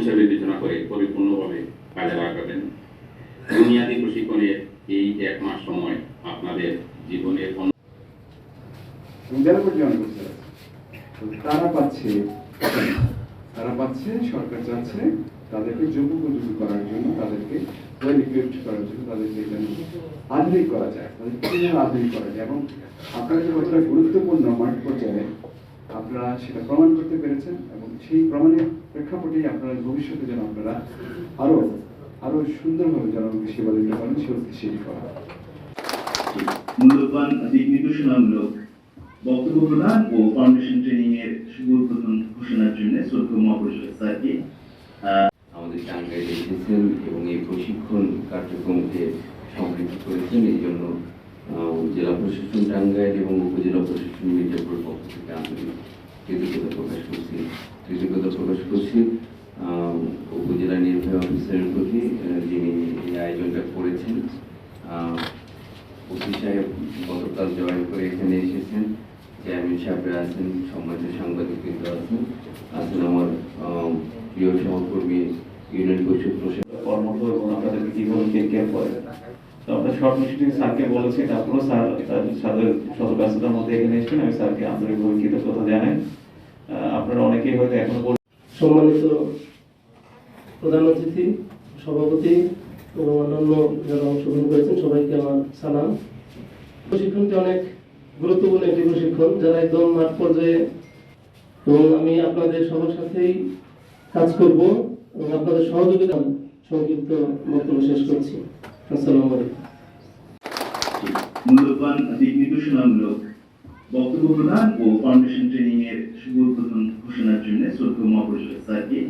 হিসেবে বিবেচনা করে পরিপূর্ণভাবে কাজে লাগাবেন। বুনিয়াদী প্রশিক্ষণের এই এক মাস সময় আপনাদের জীবনের তারা পাচ্ছে তারা পাচ্ছে, সরকার চাচ্ছে, তাদেরকে যোগ্য উপযোগী করার জন্য, তাদেরকে ওয়েল ইকুইপড করার জন্য তাদেরকে আধুনিক করা যায় তাদেরকে আধুনিক করা যায়? এবং আপনারা যে কতটা গুরুত্বপূর্ণ মাঠ পর্যায়ে আপনারা সেটা প্রমাণ করতে পেরেছেন এবং সেই প্রমাণের প্রেক্ষাপটেই আপনারা ভবিষ্যতে যেন আপনারা আরও আরও সুন্দরভাবে জনগণকে সেবা দিতে পারেন সেটি করা মূল্যবান দিক নির্দেশনামূলক বক্তব্য প্রদান ও ফাউন্ডেশন ট্রেনিং এর শুভ ঘোষণার জন্য শ্রদ্ধেয় মহাপরিষদ স্যারকে আমাদের টাঙ্গাইলে এসেছেন এবং এই প্রশিক্ষণ কার্যক্রমকে সমৃদ্ধ করেছেন। এই জন্য জেলা প্রশাসন টাঙ্গাইল এবং উপজেলা প্রশাসন মির্জাপুর পক্ষ থেকে আন্তরিক কৃতজ্ঞতা প্রকাশ করছি? কৃতজ্ঞতা প্রকাশ করছি উপজেলা নির্বাহী অফিসারের প্রতি যিনি এই আয়োজনটা করেছেন ওসি সাহেব গতকাল জয়েন করে এখানে এসেছেন। চেয়ারম্যান সাহেবরা আছেন, সম্মানিত সাংবাদিকবৃন্দ আছেন। আছেন আমার প্রিয় সহকর্মী ইউনিয়ন পরিষদ প্রশাসক। কর্মঠ এবং আপনাদেরকে কীভাবে টেক করে তো আমরা শর্ট মিটিং স্যারকে বলেছি তারপরেও স্যার, তার সাথে শত ব্যস্ততার মধ্যে এখানে এসেছেন। আমি স্যারকে আন্তরিকভাবে কৃতজ্ঞতা জানাই। আপনারা অনেকেই হয়তো এখনও পর্যন্ত সম্মানিত প্রধান অতিথি সভাপতি এবং অন্যান্য যারা অংশগ্রহণ করেছেন সবাইকে আমার সালাম। প্রশিক্ষণটি অনেক গুরুত্বপূর্ণ একটি প্রশিক্ষণ যারা একদম মাঠ পর্যায়ে। এবং আমি আপনাদের সবার সাথেই কাজ করব এবং আপনাদের সহযোগিতা সংক্ষিপ্ত বক্তব্য শেষ করছি। আসসালামু আলাইকুম। মূল্যবান দিক নির্দেশনামূলক বক্তব্য প্রদান ও ফাউন্ডেশন ট্রেনিং এর শুভ উদ্বোধন ঘোষণার জন্য শ্রদ্ধেয় মহাপরিষদ স্যারকে